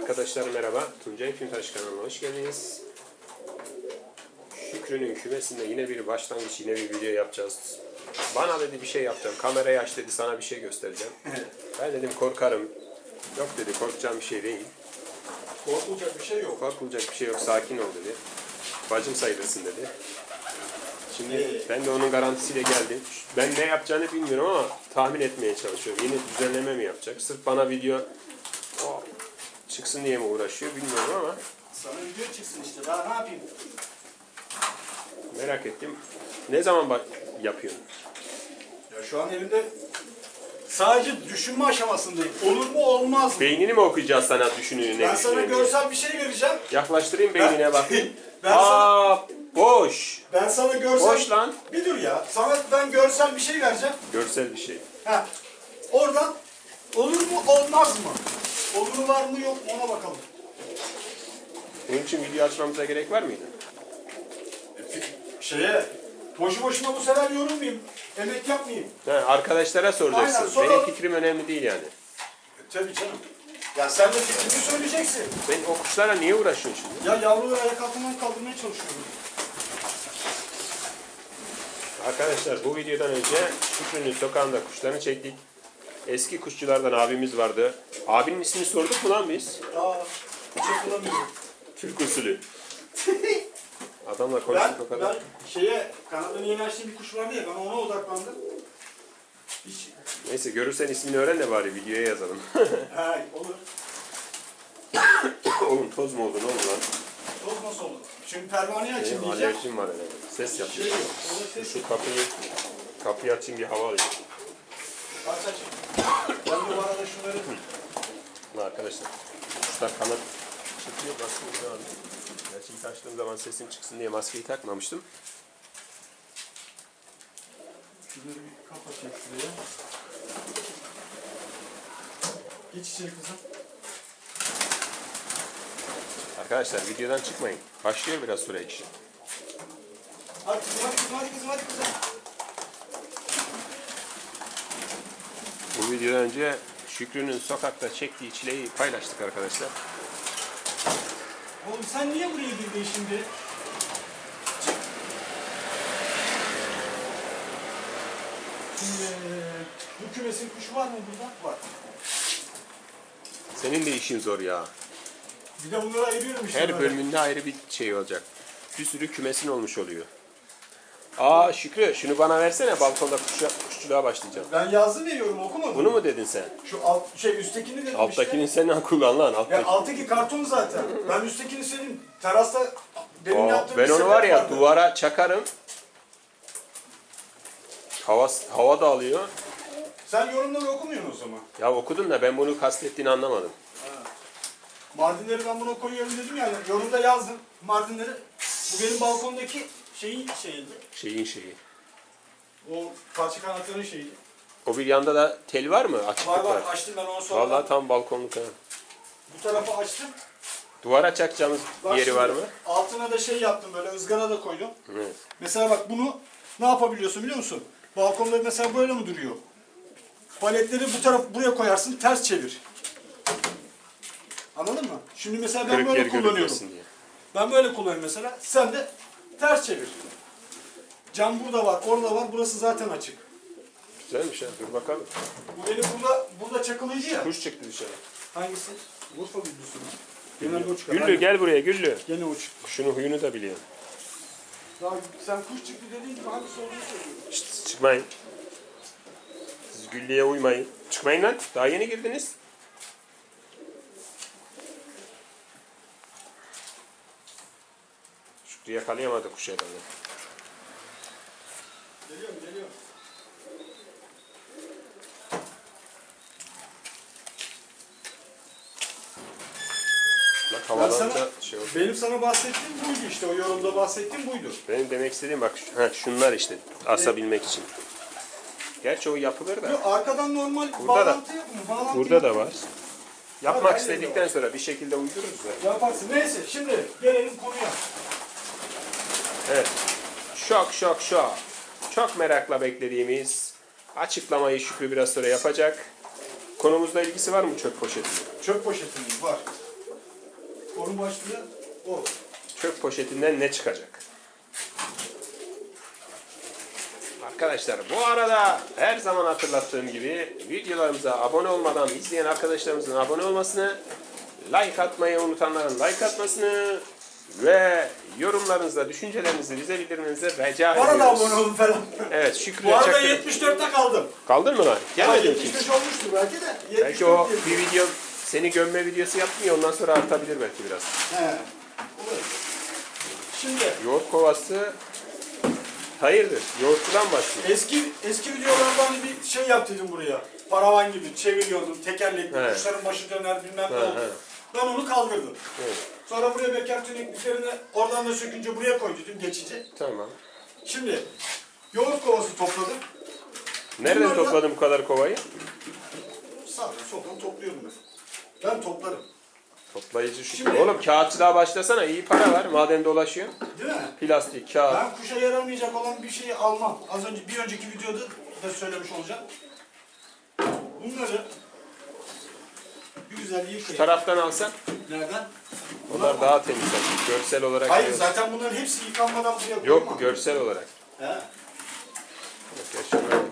Arkadaşlar merhaba. Tuncay Tüntaş kanalına hoş geldiniz. Şükrü'nün kümesinde yine bir başlangıç, yine bir video yapacağız. Bana dedi bir şey yapacağım. Kamerayı aç dedi sana bir şey göstereceğim. Ben dedim korkarım. Yok dedi korkacağım bir şey değil. Korkulacak bir şey yok. Korkulacak bir şey yok sakin ol dedi. Bacım sayılırsın dedi. Şimdi ben de onun garantisiyle geldim. Ben ne yapacağını bilmiyorum ama tahmin etmeye çalışıyorum. Yine düzenleme mi yapacak? Sırf bana video çıksın diye mi uğraşıyor bilmiyorum ama Sana video çıksın işte. Daha ne yapayım? merak ettim. Ne zaman bak yapıyorsun? Ya şu an elimde sadece düşünme aşamasındayım. Olur mu olmaz mı? Beynini mi okuyacağız sana düşünüyor ne Ben sana düşünüyor diye? görsel bir şey vereceğim. Yaklaştırayım beynine bakayım. Ben Aa boş. Ben sana görsel... Boş lan. Bir dur ya. Sana ben görsel bir şey vereceğim. Görsel bir şey. Ha. Oradan olur mu olmaz mı? Olur var mı yok mu ona bakalım. Bunun için video açmamıza gerek var mıydı? E, Şeye boşu boşuna bu sefer yorulmayayım. Emek yapmayayım. Ha, arkadaşlara soracaksın. Aynen, soralım. Benim fikrim önemli değil yani. E, tabii canım. Ya sen de fikrini söyleyeceksin. Sen o kuşlara niye uğraşıyorsun şimdi? Ya yavruları ayak altından kaldırmaya çalışıyorum. Arkadaşlar bu videodan önce Şükrü'nün sokağında kuşlarını çektik. Eski kuşçulardan abimiz vardı. Abinin ismini sorduk mu lan biz? Aa, hiç hatırlamıyorum. Türk usulü. Adamla Ben, konuştuk o kadar. ben şeye, kanadını yeni açtığım bir kuş vardı ya, ben ona odaklandım. Hiç, Neyse görürsen ismini öğren de bari videoya yazalım. he, olur. Oğlum toz mu oldu ne oldu lan? Toz nasıl olur? Şimdi pervaneyi açayım Benim diyeceğim. alerjim var herhalde. Ses Şey yapıyor. yok, orada ses Şu kapıyı kapıyı açayım bir hava alayım. Aç aç. Ben de bu arada şunları... Ulan arkadaşlar kuşlar kanat çıkıyor maskeyi aldım. Gerçi ilk açtığım zaman sesim çıksın diye maskeyi takmamıştım. Şunları bir kapatayım şuraya. Geç içeri kızım. Arkadaşlar videodan çıkmayın. Başlıyor biraz sonra ekşi. Hadi kızım, hadi kızım, hadi kızım, hadi kızım. Bu videodan önce Şükrü'nün sokakta çektiği çileyi paylaştık arkadaşlar. Oğlum sen niye buraya girdin şimdi? Şimdi bu kümesin kuşu var mı burada? Var. Senin de işin zor ya. Bir de bunları ayırıyorum işte. Her böyle. bölümünde ayrı bir şey olacak. Bir sürü kümesin olmuş oluyor. Aa Şükrü şunu bana versene balkonda kuşa, kuşçuluğa başlayacağım. Ben yazı veriyorum okumadım. Bunu mu dedin sen? Şu alt şey üsttekini dedim Alttakini işte. sen kullan lan Ya alttaki. alttaki karton zaten. Ben üsttekini senin terasta benim Aa, yaptığım ben bir onu var ya vardı. duvara çakarım. Hava, hava da alıyor. Sen yorumları okumuyorsun o zaman. Ya okudum da ben bunu kastettiğini anlamadım. Mardinleri ben buna koyuyorum dedim ya. Yorumda yazdım. Mardinleri bu benim balkondaki şeyin şeyiydi. Şeyin şeyi. O parça kanatların şeyiydi. O bir yanda da tel var mı? Açıklık Var var. var açtım ben onu sonra. Vallahi tam balkonluk ha. Bu tarafa açtım. Duvara çakacağımız Bak yeri şimdi var mı? Altına da şey yaptım böyle ızgara da koydum. Evet. Mesela bak bunu ne yapabiliyorsun biliyor musun? Balkonda mesela böyle mi duruyor? Paletleri bu taraf buraya koyarsın ters çevir. Anladın mı? Şimdi mesela ben Kırık böyle kullanıyorum. görünmesin diye. Ben böyle kullanıyorum mesela. Sen de ters çevir. Cam burada var, orada var. Burası zaten açık. Güzelmiş ha. Dur bakalım. Bu benim burada burada çakılıydı ya. Kuş çıktı dışarı. Hangisi? Urfa güllüsü? Genelde o çıkar. Güllü Aynen. gel buraya Güllü. Gene o çıktı. Kuşunun huyunu da biliyorum. Daha sen kuş çıktı dediğin gibi hangisi olduğunu söylüyorum. Şşt, çıkmayın. Siz Güllü'ye uymayın. Çıkmayın lan. Daha yeni girdiniz. Şükrü yakalayamadı kuş herhalde. Geliyorum, geliyorum. Ben sana, şey oldu. benim sana bahsettiğim buydu işte. O yorumda bahsettiğim buydu. Benim demek istediğim bak ha, şunlar işte asabilmek için. Gerçi o yapılır da. Yok, arkadan normal Burada da- bağlantı yok mu? Bağlantı Burada da yok mu? var. Yapmak Hayır, istedikten sonra bir şekilde uydururuz da. Yaparsın. Neyse şimdi gelelim konuya. Evet. Şok şok şok. Çok merakla beklediğimiz açıklamayı Şükrü biraz sonra yapacak. Konumuzla ilgisi var mı çöp poşetinin? Çöp poşetimiz var. Onun başlığı o. Çöp poşetinden ne çıkacak? Arkadaşlar bu arada her zaman hatırlattığım gibi videolarımıza abone olmadan izleyen arkadaşlarımızın abone olmasını, like atmayı unutanların like atmasını ve yorumlarınızda düşüncelerinizi bize bildirmenizi rica Bana da ediyoruz. abone olun falan. Evet Şükrü Bu arada Çakır- 74'te kaldım. Kaldın mı lan? Gelmedin ki. 75 olmuştur belki de. 74 Belki o diye. bir video seni gömme videosu yaptım ya ondan sonra artabilir belki biraz. He. Olur. Şimdi Yoğurt kovası hayırdır? Yoğurtçudan başlıyor. eski eski videolardan bir şey yaptıydım buraya. Paravan gibi çeviriyordum, tekerlekli, He. kuşların başı döner bilmem ne He, oldu. Ben onu kaldırdım. Evet, Sonra buraya bekar tünek üzerine oradan da sökünce buraya koydum geçici. tamam. Şimdi yoğurt kovası topladım. Nereden Bunlar da- topladın bu kadar kovayı? Sağdan soldan topluyorum ben. Ben toplarım. Toplayıcı şu. Şimdi- Oğlum kağıtçılığa başlasana iyi para var madem dolaşıyor. Değil mi? Plastik, kağıt. Ben kuşa yaramayacak olan bir şeyi almam. Az önce bir önceki videoda da söylemiş olacağım. Bunları bir güzel yıkayın. taraftan alsan Nereden? onlar daha temiz. olur. Görsel olarak. Hayır evet. zaten bunların hepsi yıkanmadan buraya koymam. Yok görsel olarak. He. Bak, gerçi böyle.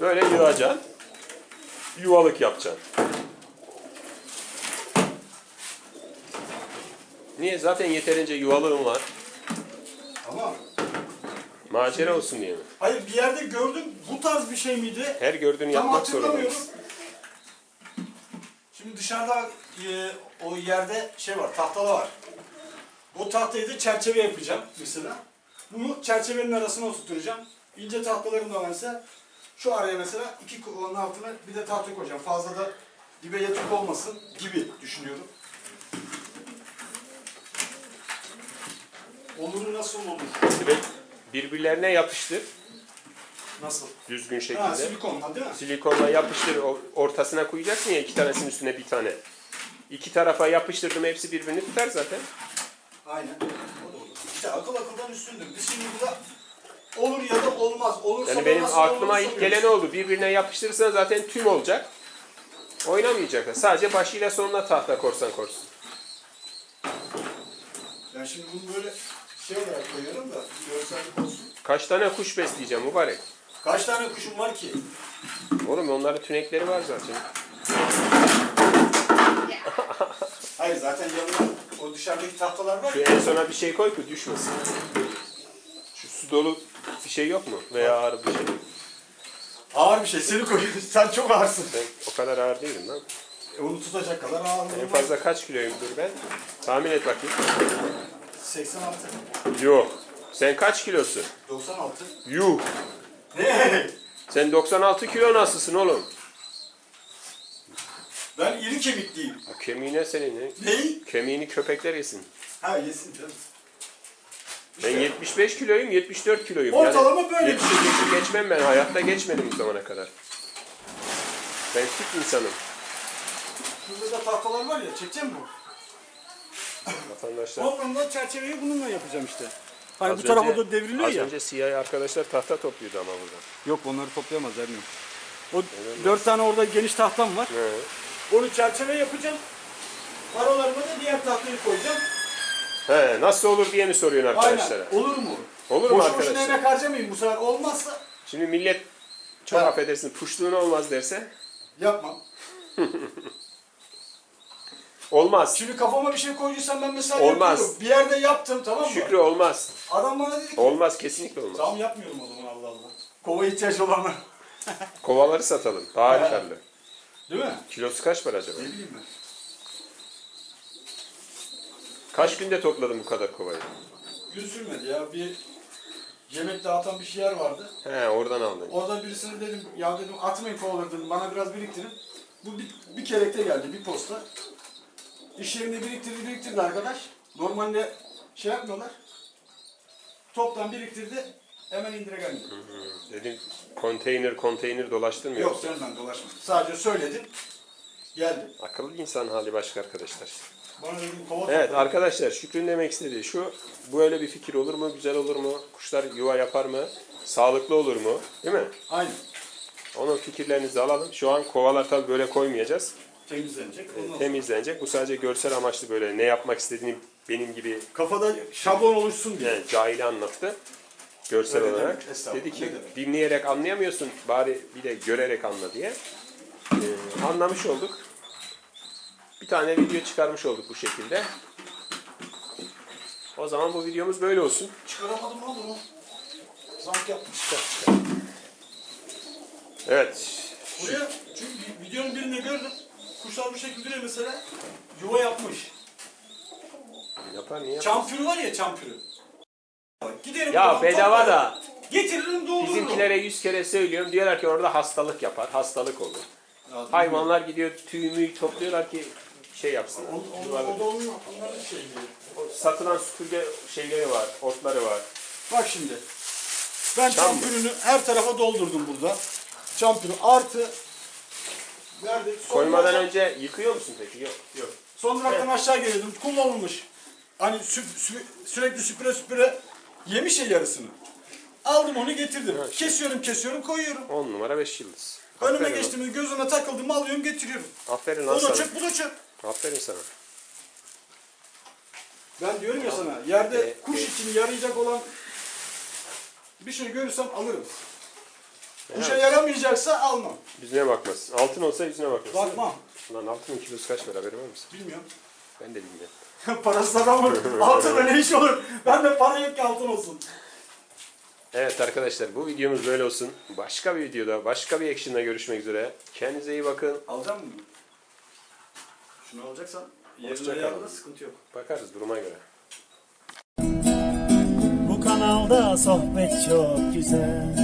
Böyle yığacaksın. Yuvalık yapacaksın. Niye? Zaten yeterince yuvalığım var. Ama Macera olsun diye mi? hayır bir yerde gördüm bu tarz bir şey miydi? Her gördüğünü Tam yapmak zorundayız. hatırlamıyorum. Şimdi dışarıda e, o yerde şey var, tahtalı var. O tahtayı da çerçeve yapacağım mesela. Bunu çerçevenin arasına oturtacağım. İnce tahtalarım da varsa şu araya mesela iki kovanın altına bir de tahta koyacağım. Fazla da dibe yatık olmasın gibi düşünüyorum. Olur nasıl olur? Birbirlerine yapıştır Nasıl? düzgün Ha şekilde. silikonla değil mi? Silikonla yapıştır. o- Ortasına koyacaksın ya iki tanesinin üstüne bir tane. İki tarafa yapıştırdım hepsi birbirini tutar zaten. Aynen. O da olur. İşte akıl akıldan üstündür. Biz şimdi burada olur ya da olmaz. Olursa Yani benim nasıl aklıma olur ilk soruyoruz. gelen oldu. Birbirine yapıştırırsan zaten tüm olacak. Oynamayacaklar. Sadece başıyla sonuna tahta korsan korsun. Ben şimdi bunu böyle şey olarak koyuyorum da görsellik olsun. Kaç tane kuş besleyeceğim mübarek? Kaç tane kuşum var ki? Oğlum onların tünekleri var zaten. Hayır zaten yanına o dışarıdaki tahtalar var Şu ya. en sona bir şey koy ki düşmesin. Şu su dolu bir şey yok mu? Veya ağır bir şey. Ağır bir şey. Seni koyuyorsun. Sen çok ağırsın. Ben o kadar ağır değilim lan. E, onu tutacak kadar ağırlığım En fazla kaç kiloyumdur ben? Tahmin et bakayım. 86. Yok. Sen kaç kilosun? 96. Yuh. Ne? Sen 96 kilo nasılsın oğlum? Ben iri kemikliyim. Ha, Kemiğine senin ne? Neyi? Kemiğini köpekler yesin. Ha yesin canım. Ben 75 kiloyum, 74 kiloyum. Ortalama böyle bir 70'i geçi geçmem ben. Hayatta geçmedim bu zamana kadar. Ben fit insanım. Şurada da tahtalar var ya. Çekeceğim mi? Vatandaşlar. Ondan çerçeveyi bununla yapacağım işte. Hani Az bu tarafa önce- da devriliyor Az ya. önce CIA arkadaşlar tahta topluyordu ama burada. Yok onları toplayamaz Ermin. O dört tane orada geniş tahtam var. He. Onu çerçeve yapacağım. Aralarına da diğer tahtayı koyacağım. He, nasıl olur diye mi soruyorsun arkadaşlara? Aynen. Olur mu? Olur mu Boşu arkadaşlar? emek harcamayayım bu sefer. Olmazsa Şimdi millet çok Ha. affedersin puştuğun olmaz derse yapmam. olmaz. Şimdi kafama bir şey koyduysam ben mesela Olmaz. yapıyorum. Bir yerde yaptım tamam mı? Şükrü olmaz. Adam bana dedi ki Olmaz kesinlikle olmaz. tamam yapmıyorum o zaman Allah Allah. Kova ihtiyaç olanlar. Kovaları satalım. Daha He. karlı. Değil mi? Kilosu kaç para acaba? Ne bileyim ben. Kaç günde topladın bu kadar kovayı? Gün sürmedi ya. Bir yemek dağıtan bir yer vardı. He oradan aldın. Orada birisine dedim ya dedim atmayın kovaları dedim bana biraz biriktirin. Bu bir, bir kelekte geldi bir posta. İş yerinde biriktirdi biriktirdi arkadaş. Normalde şey yapmıyorlar. Toptan biriktirdi hemen indire gelmedi. Dedim konteyner konteyner dolaştın mı Yok yoksa? senden dolaşmadım. Sadece söyledim. Geldi. Akıllı insan hali başka arkadaşlar. Bana dedim kova Evet topla. arkadaşlar Şükrü'nün demek istediği şu. Böyle bir fikir olur mu? Güzel olur mu? Kuşlar yuva yapar mı? Sağlıklı olur mu? Değil mi? Aynen. Onun fikirlerinizi alalım. Şu an kovalar tabii böyle koymayacağız. Temizlenecek. Sonra- temizlenecek. Bu sadece görsel amaçlı böyle ne yapmak istediğini benim gibi Kafada şablon oluşsun diye. yani cahili anlattı. Görsel Öyle olarak. Dedi ki ne dinleyerek anlayamıyorsun bari bir de görerek anla diye. Ee, anlamış olduk. Bir tane video çıkarmış olduk bu şekilde. O zaman bu videomuz böyle olsun. Çıkaramadım lan bunu. Zank yapmış. Evet. Buraya çünkü vi- videonun birinde gördüm. Kuşlar bu şekilde mesela. Yuva yapmış. Yapar niye? Çampürü var ya çampürü. Giderim Ya buradan bedava toplarım. da Getiririm doldururum. bizimkilere yüz kere söylüyorum. Diyorlar ki orada hastalık yapar. Hastalık olur. Ya, Hayvanlar gidiyor tüy müyü topluyorlar ki şey yapsınlar. O, o, Yuvarlak. o da olmuyor. Onların şeyi. Satılan süpürge şeyleri var, otları var. Bak şimdi. Ben Çam çampürünü her tarafa doldurdum burada. Çampürü artı verdik. Son Koymadan duraktan- önce yıkıyor musun peki? Yok. Yok. Son duraktan aşağı geliyordum. Kullanılmış. Hani sü- sü- sürekli süpüre süpüre yemiş ya yarısını. Aldım onu getirdim. Kesiyorum kesiyorum koyuyorum. 10 numara 5 yıldız. Önüme Aferin geçtiğimi gözüne takıldım alıyorum getiriyorum. lan. Aferin lan O da sana. çöp bu da çöp. Aferin sana. Ben diyorum ya sana yerde E, kuş e. için yarayacak olan bir şey görürsem alırım. Kuşa Evet. yaramayacaksa almam. Yüzüne bakmaz. Altın olsa yüzüne bakmaz. Bakmam. Lan altının kilosu kaç para haberin var mısın? Bilmiyorum. Ben de bilmiyorum. Parası adam olur. Altınla ne iş olur? Ben de para yok ki altın olsun. Evet arkadaşlar bu videomuz böyle olsun. Başka bir videoda, başka bir action'da görüşmek üzere. Kendinize iyi bakın. Alacak mısın? Şunu alacaksan Hoşça kalın. ayarla sıkıntı yok. Bakarız duruma göre. Bu kanalda sohbet çok güzel